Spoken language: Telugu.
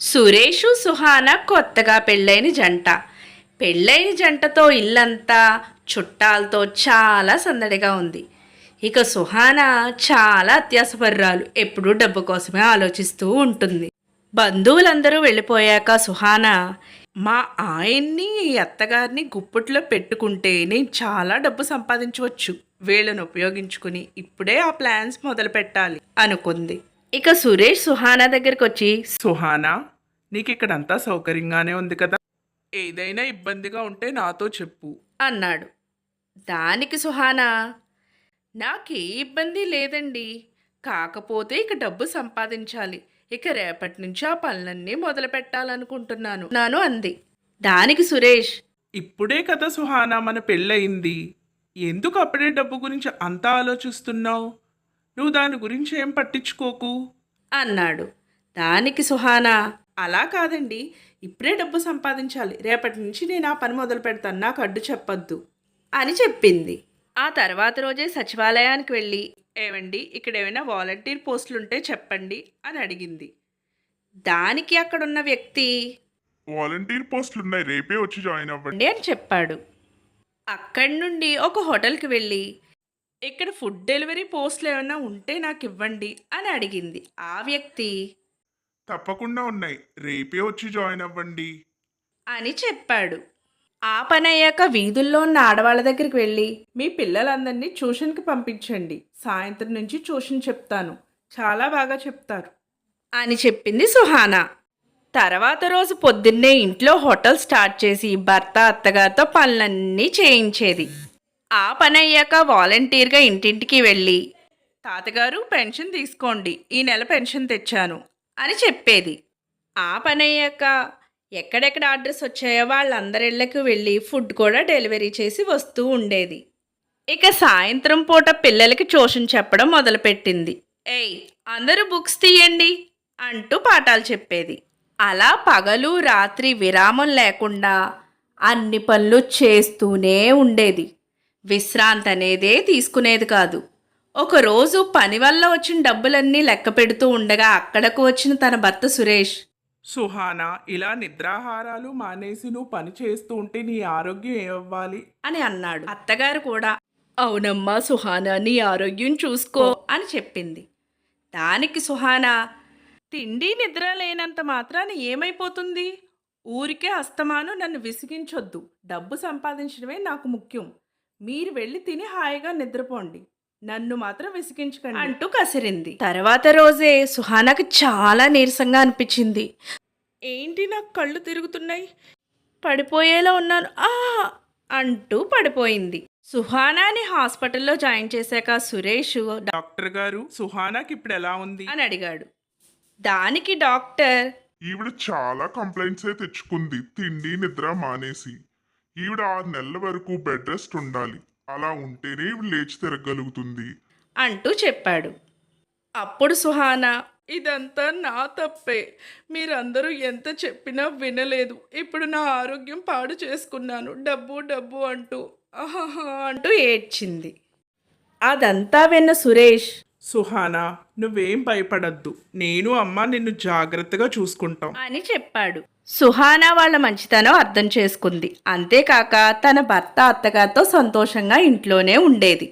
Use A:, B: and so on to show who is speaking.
A: సురేష్ సుహాన కొత్తగా పెళ్ళైన జంట. పెళ్ళైన జంటతో ఇల్లంతా చుట్టాలతో చాలా సందడిగా ఉంది. ఇక సుహాన చాలా అత్యాసపర్రాలు. ఎప్పుడూ డబ్బు కోసమే ఆలోచిస్తూ ఉంటుంది. బంధువులందరూ వెళ్ళిపోయాక సుహాన మా ఆయన్ని అత్తగారిని గుప్పట్లో పెట్టుకుంటే నేను చాలా డబ్బు సంపాదించవచ్చు. వీళ్ళను ఉపయోగించుకుని ఇప్పుడే ఆ ప్లాన్స్ మొదలు పెట్టాలి అనుకుంది. ఇక సురేష్ సుహానా దగ్గరికి వచ్చి
B: సుహానా నీకు ఇక్కడంతా సౌకర్యంగానే ఉంది కదా. ఏదైనా ఇబ్బందిగా ఉంటే నాతో చెప్పు.
A: అన్నాడు. దానికి సుహానా నాకే ఇబ్బంది లేదండి. కాకపోతే ఇక డబ్బు సంపాదించాలి. ఇక రేపటి నుంచి ఆ పనులన్నీ మొదలు పెట్టాలనుకుంటున్నాను నాను అంది. దానికి సురేష్.
B: ఇప్పుడే కదా సుహానా మన పెళ్ళయింది. ఎందుకు అప్పుడే డబ్బు గురించి అంతా ఆలోచిస్తున్నావు? నువ్వు దాని గురించి ఏం పట్టించుకోకు?
A: అన్నాడు. దానికి సుహానా అలా కాదండి. ఇప్పుడే డబ్బు సంపాదించాలి. రేపటి నుంచి నేను ఆ పని మొదలు పెడతాను. నాకు అడ్డు చెప్పొద్దు. అని చెప్పింది. ఆ తర్వాత రోజే సచివాలయానికి వెళ్ళి ఏవండి ఇక్కడ ఏమైనా వాలంటీర్ పోస్టులుంటే చెప్పండి అని అడిగింది. దానికి అక్కడున్న వ్యక్తి
C: వాలంటీర్ పోస్టులు ఉన్నాయి రేపే వచ్చి జాయిన్ అవ్వండి.
A: అని చెప్పాడు. అక్కడి నుండి ఒక హోటల్కి వెళ్ళి ఇక్కడ ఫుడ్ డెలివరీ పోస్టులు ఏమైనా ఉంటే నాకు ఇవ్వండి అని అడిగింది. ఆ వ్యక్తి
C: తప్పకుండా ఉన్నాయి. రేపే వచ్చి జాయిన్ అవ్వండి.
A: అని చెప్పాడు. ఆ పని అయ్యాక వీధుల్లో ఉన్న ఆడవాళ్ళ దగ్గరికి వెళ్ళి మీ పిల్లలందరినీ ట్యూషన్కి పంపించండి. సాయంత్రం నుంచి ట్యూషన్ చెప్తాను. చాలా బాగా చెప్తారు. అని చెప్పింది సుహానా. తర్వాత రోజు పొద్దున్నే ఇంట్లో హోటల్ స్టార్ట్ చేసి భర్త అత్తగారితో పనులన్నీ చేయించేది. ఆ పని అయ్యాక వాలంటీర్గా ఇంటింటికి వెళ్ళి తాతగారు పెన్షన్ తీసుకోండి ఈ నెల పెన్షన్ తెచ్చాను అని చెప్పేది. ఆ పని అయ్యాక ఎక్కడెక్కడ అడ్రస్ వచ్చాయో వాళ్ళందరిళ్ళకి వెళ్ళి ఫుడ్ కూడా డెలివరీ చేసి వస్తూ ఉండేది. ఇక సాయంత్రం పూట పిల్లలకి ట్యూషన్ చెప్పడం మొదలుపెట్టింది. ఏయ్ అందరూ బుక్స్ తీయండి అంటూ పాఠాలు చెప్పేది. అలా పగలు రాత్రి విరామం లేకుండా అన్ని పనులు చేస్తూనే ఉండేది. విశ్రాంతి అనేదే తీసుకునేది కాదు. ఒకరోజు పని వల్ల వచ్చిన డబ్బులన్నీ లెక్క పెడుతూ ఉండగా అక్కడకు వచ్చిన తన భర్త సురేష్.
B: సుహానా ఇలా నిద్రాహారాలు మానేసి నువ్వు పని చేస్తూ ఉంటే నీ ఆరోగ్యం ఏమవ్వాలి?
A: అని అన్నాడు. అత్తగారు కూడా అవునమ్మా సుహానా నీ ఆరోగ్యం చూసుకో అని చెప్పింది. దానికి సుహానా తిండి నిద్ర లేనంత మాత్రాన ఏమైపోతుంది? ఊరికే అస్తమాను నన్ను విసిగించొద్దు. డబ్బు సంపాదించడమే నాకు ముఖ్యం. మీరు వెళ్ళి తిని హాయిగా నిద్రపోండి. నన్ను మాత్రం విసిగించకండి. అంటూ కసిరింది. తర్వాత రోజే సుహానాకి చాలా నీరసంగా అనిపించింది. ఏంటి నాకు కళ్ళు తిరుగుతున్నాయి? పడిపోయేలా ఉన్నాను. ఆ! అంటూ పడిపోయింది. సుహానాని హాస్పిటల్లో జాయిన్ చేశాక సురేష్
B: డాక్టర్ గారు సుహానాకి ఇప్పుడు ఎలా ఉంది?
A: అని అడిగాడు. దానికి డాక్టర్
C: ఈవిడ చాలా కంప్లైంట్సే తెచ్చుకుంది. తిండి నిద్ర మానేసి. ఈవిడ ఆరు నెలల వరకు బెడ్ రెస్ట్ ఉండాలి. అలా ఉంటేనే ఈవిడ లేచి తిరగలుగుతుంది.
A: అంటూ చెప్పాడు. అప్పుడు సుహానా ఇదంతా నా తప్పే. మీరందరూ ఎంత చెప్పినా వినలేదు. ఇప్పుడు నా ఆరోగ్యం పాడు చేసుకున్నాను. డబ్బు డబ్బు అంటూ. ఆహాహా అంటూ ఏడ్చింది. అదంతా విన్న సురేష్
B: సుహానా నువ్వేం భయపడద్దు. నేను అమ్మ నిన్ను జాగ్రత్తగా చూసుకుంటాం.
A: అని చెప్పాడు. సుహానా వాళ్ళ మంచితనం అర్థం చేసుకుంది. అంతేకాక తన భర్త అత్తగారితో సంతోషంగా ఇంట్లోనే ఉండేది.